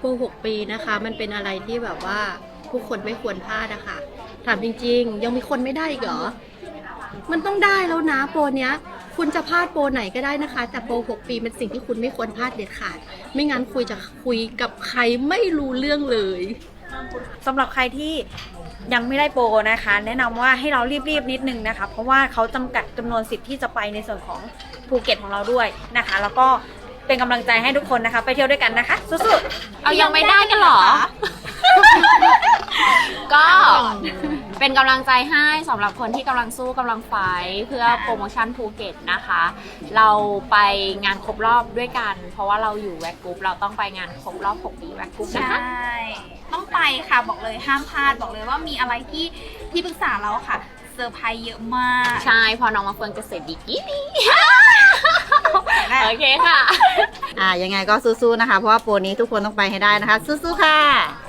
โปร6ปีนะคะ มันเป็นอะไรที่แบบว่าผู้คนไม่ควรพลาดอะค่ะถามจริง ๆ ยังมีคนไม่ได้อีกเหรอ มันต้องได้แล้วนะโปรเนี้ย คุณจะพลาดโปรไหนก็ได้นะคะ แต่โปร 6 ปีเป็นสิ่งที่คุณไม่ควรพลาดเด็ดขาด ไม่งั้นคุยจะคุยกับใครไม่รู้เรื่องเลย สำหรับใครที่ยังไม่ได้โปรนะคะ แนะนำว่าให้เรารีบๆนิดนึงนะคะ เพราะว่าเขาจำกัดจำนวนสิทธิ์ที่จะไปในส่วนของภูเก็ตของเราด้วยนะคะ แล้วก็ เป็นกำลังใจให้ทุกคนนะคะ ไปเที่ยวด้วยกันนะคะสู้ๆเอายังไม่ได้กันเหรอ ก็เป็นกำลังใจให้สำหรับคนที่กำลังสู้กำลังไฟท์เพื่อโปรโมชั่นภูเก็ตนะคะ เราไปงานครบรอบด้วยกัน เพราะว่าเราอยู่แวกกรุ๊ปเราต้องไปงานครบรอบ 6 ปีแวกกรุ๊ปใชนะคะ่ ต้องไปค่ะบอกเลยห้ามพลาดบอกเลยว่ามีอะไรที่ที่ปรึกษาเราค่ะเซอร์ไพรส์เยอะมาก ใช่พอน้องมาเฟิร์นจะเสร็จบิกินี่ โอเคค่ะ อ่ายังไงก็สู้ๆนะคะ เพราะว่าโปรนี้ทุกคนต้องไปให้ได้นะคะ สู้ๆค่ะ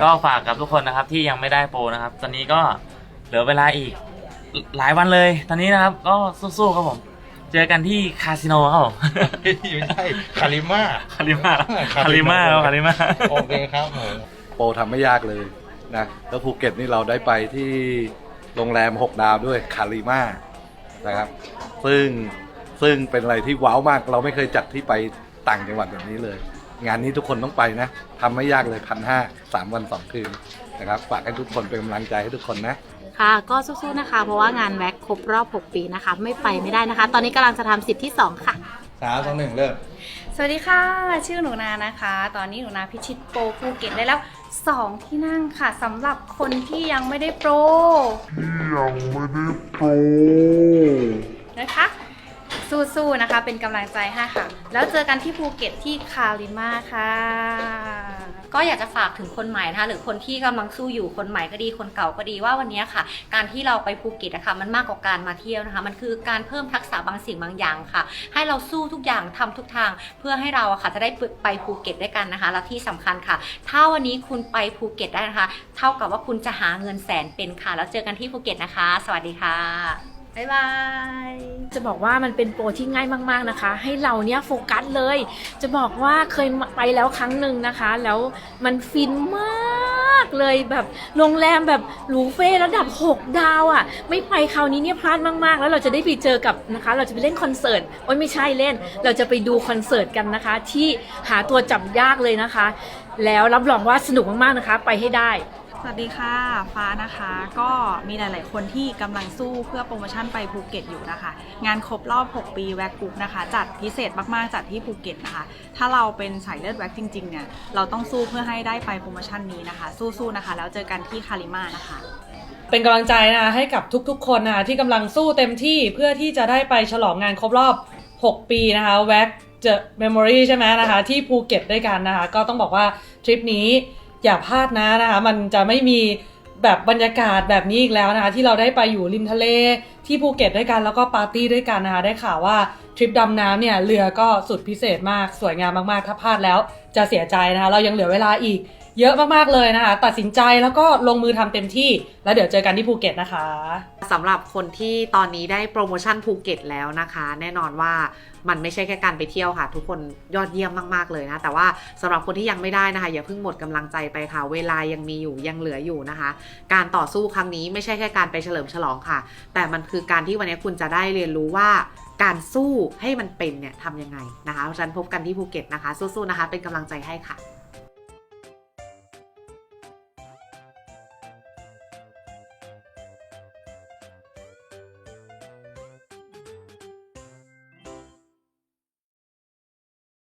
ก็ฝากกับทุกคนนะครับที่ยังไม่ได้โปรนะครับ ตอนนี้ก็เหลือเวลาอีกหลายวันเลย ตอนนี้นะครับก็สู้ๆครับผม เจอกันที่คาสิโนครับผมไม่ใช่คาริมาคาริมาคาคาริริมามาครับคาริมาโอเคครับผมโปรทำไม่ยากเลยนะแล้วภูเก็ตนี่เราได้ไปที่โรงแรม 6 ดาวด้วยคาริมานะครับ ซึ่ง ซึ่งเป็นอะไรที่ว้าวมาก เราไม่เคยจัดที่ไปต่างจังหวัดแบบนี้เลย งานนี้ทุกคนต้องไปนะทำไม่ยากเลยพันห้าสามวันสองคืนนะครับฝากให้ทุกคนเป็นกำลังใจให้ทุกคนนะค่ะก็สู้ๆนะคะ เพราะว่างานแว็กครบรอบ 6 ปีนะคะ ไม่ไปไม่ได้นะคะ ตอนนี้กำลังจะทำสิทธิ์ที่ 2 ค่ะสามสองหนึ่งเริ่มสวัสดีค่ะ ชื่อหนูนานะคะ ตอนนี้หนูนาพิชิตโปรภูเก็ตได้แล้ว 2 ที่นั่งค่ะสำหรับคนที่ยังไม่ได้โปรนะคะ สู้ๆนะคะ เป็นกำลังใจให้ค่ะ แล้วเจอกันที่ภูเก็ตที่คาริมาค่ะ ก็อยากจะฝากถึงคนใหม่นะคะหรือคนที่กำลังสู้อยู่คนใหม่ก็ดีคนเก่าก็ดีว่าวันนี้ค่ะ การที่เราไปภูเก็ตนะคะมันมากกว่าการมาเที่ยวนะคะ มันคือการเพิ่มทักษะบางสิ่งบางอย่างค่ะ ให้เราสู้ทุกอย่างทำทุกทาง เพื่อให้เราอะค่ะจะได้ไปภูเก็ตด้วยกันนะคะ และที่สำคัญค่ะ ถ้าวันนี้คุณไปภูเก็ตได้นะคะ เท่ากับว่าคุณจะหาเงินแสนเป็นค่ะ แล้วเจอกันที่ภูเก็ตนะคะ สวัสดีค่ะ บ๊ายบาย จะบอกว่ามันเป็นโปรที่ง่ายมากๆนะคะ ให้เราเนี้ยโฟกัสเลย จะบอกว่าเคยไปแล้วครั้งหนึ่งนะคะ แล้วมันฟินมากเลยแบบโรงแรมแบบหรูเฟ่ระดับ 6 ดาวอะ่ะ ไม่ไปคราวนี้เนี่ยพลาดมากๆ แล้วเราจะได้ไปเจอกับนะคะ เราจะไปเล่นคอนเสิร์ตโอ้ยไม่ใช่เล่น เราจะไปดูคอนเสิร์ตกันนะคะ ที่หาตัวจับยากเลยนะคะ แล้วรับรองว่าสนุกมากๆนะคะ ไปให้ได้ สวัสดีค่ะ ฟ้านะคะ ก็มีหลาย ๆ คนที่กำลังสู้เพื่อโปรโมชั่นไปภูเก็ตอยู่นะคะ งานครบรอบ 6 ปีแว็กกรุ๊ปนะคะ จัดพิเศษมาก ๆ จัดที่ภูเก็ตนะคะ ถ้าเราเป็นสายเลือดแว็กจริง ๆ เนี่ย เราต้องสู้เพื่อให้ได้ไปโปรโมชั่นนี้นะคะ สู้ ๆ นะคะ แล้วเจอกันที่คาริมานะคะเป็นกำลังใจนะคะให้กับทุกๆ คนนะคะที่กำลังสู้เต็มที่เพื่อที่จะได้ไปฉลองงานครบรอบ 6 ปีนะคะแว็กเจอเมมโมรีใช่ไหมนะคะ ที่ภูเก็ตด้วยกันนะคะ ก็ต้องบอกว่าทริปนี้ อย่าพลาดนะนะคะมันจะไม่มีแบบบรรยากาศแบบนี้อีกแล้วนะคะที่เราได้ไปอยู่ริมทะเลที่ภูเก็ตด้วยกันแล้วก็ปาร์ตี้ด้วยกันนะคะได้ข่าวว่าทริปดำน้ำเนี่ยเรือก็สุดพิเศษมากสวยงามมากๆ ถ้าพลาดแล้วจะเสียใจนะคะเรายังเหลือเวลาอีก เยอะมากๆเลยนะคะ ตัดสินใจแล้วก็ลงมือทำเต็มที่ แล้วเดี๋ยวเจอกันที่ภูเก็ตนะคะสำหรับคนที่ตอนนี้ได้โปรโมชั่นภูเก็ตแล้วนะคะ แน่นอนว่ามันไม่ใช่แค่การไปเที่ยวค่ะ ทุกคนยอดเยี่ยมมาก ๆ เลยนะ แต่ว่าสำหรับคนที่ยังไม่ได้นะคะ อย่าเพิ่งหมดกำลังใจไปค่ะ เวลายังมีอยู่ยังเหลืออยู่นะคะ การต่อสู้ครั้งนี้ไม่ใช่แค่การไปเฉลิมฉลองค่ะ แต่มันคือการที่วันนี้คุณจะได้เรียนรู้ว่าการสู้ให้มันเป็นเนี่ยทำยังไงนะคะเพราะฉะนั้นพบกันที่ภูเก็ตนะคะ สู้ๆนะคะ เป็นกำลังใจให้ค่ะ